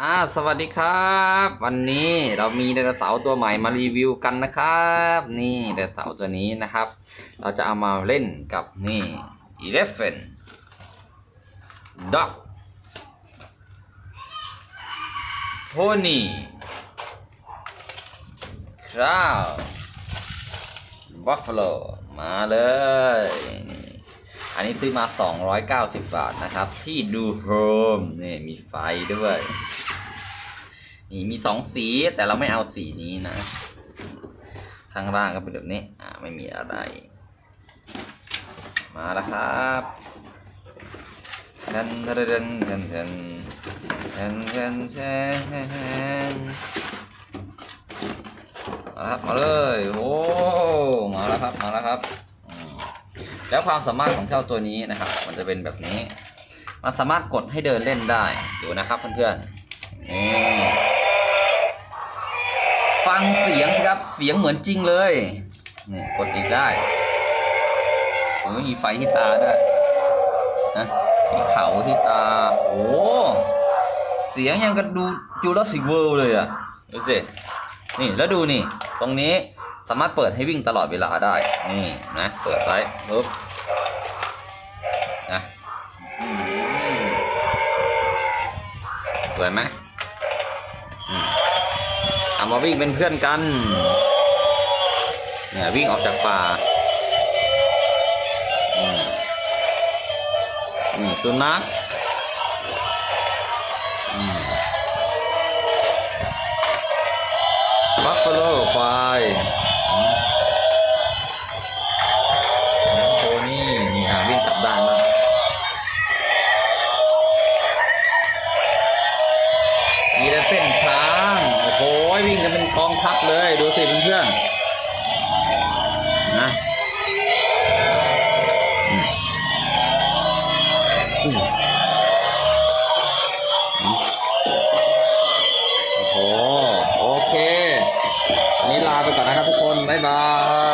อ่าสวัสดีครับ วันนี้เรามีไดโนเสาร์ตัวใหม่มารีวิวกันนะครับ นี่ไดโนเสาร์ตัวนี้นะครับ เราจะเอามาเล่นกับนี่ Elephant Dog Pony Cow Buffalo มาเลยนี่ อันนี้ซื้อมา 290 บาทนะครับ ที่ดูโฮมนี่มีไฟด้วย นี่มีสองสีแต่เราไม่เอาสีนี้นะ ข้างล่างก็เป็นแบบนี้ อ่าไม่มีอะไร มาแล้วครับเทนเทนเทนเทนเทนเทนเทนทนเทนมาแล้วครับมาเลย โอ้ มาแล้วครับ มาแล้วครับ แล้วความสามารถของเจ้าตัวนี้นะครับ มันจะเป็นแบบนี้ มันสามารถกดให้เดินเล่นได้ดูนะครับเพื่อนๆนี่ฟังเสียงครับเสียงเหมือนจริงเลยนี่กดอีกได้โอ้มีไฟที่ตาด้วยนะมีเขาที่ตาโอ้เสียงยังกับดูจูราสสิกเวิลด์เลยอะดูสินี่แล้วดูนี่ ตรงนี้สามารถเปิดให้วิ่งตลอดเวลาได้ นี่นะ เปิดไว้ปุ๊บ นะสวยไหมเอามาวิ่งเป็นเพื่อนกันเนี่ยวิ่งออกจากป่าสุนัขบัฟฟาโลควาย โอ้โหวิ่งกันเป็นกองทัพเลย ดูสิเพื่อนๆนะโอ้โห โอเค วันนี้ลาไปก่อนนะครับทุกคน บ๊ายบาย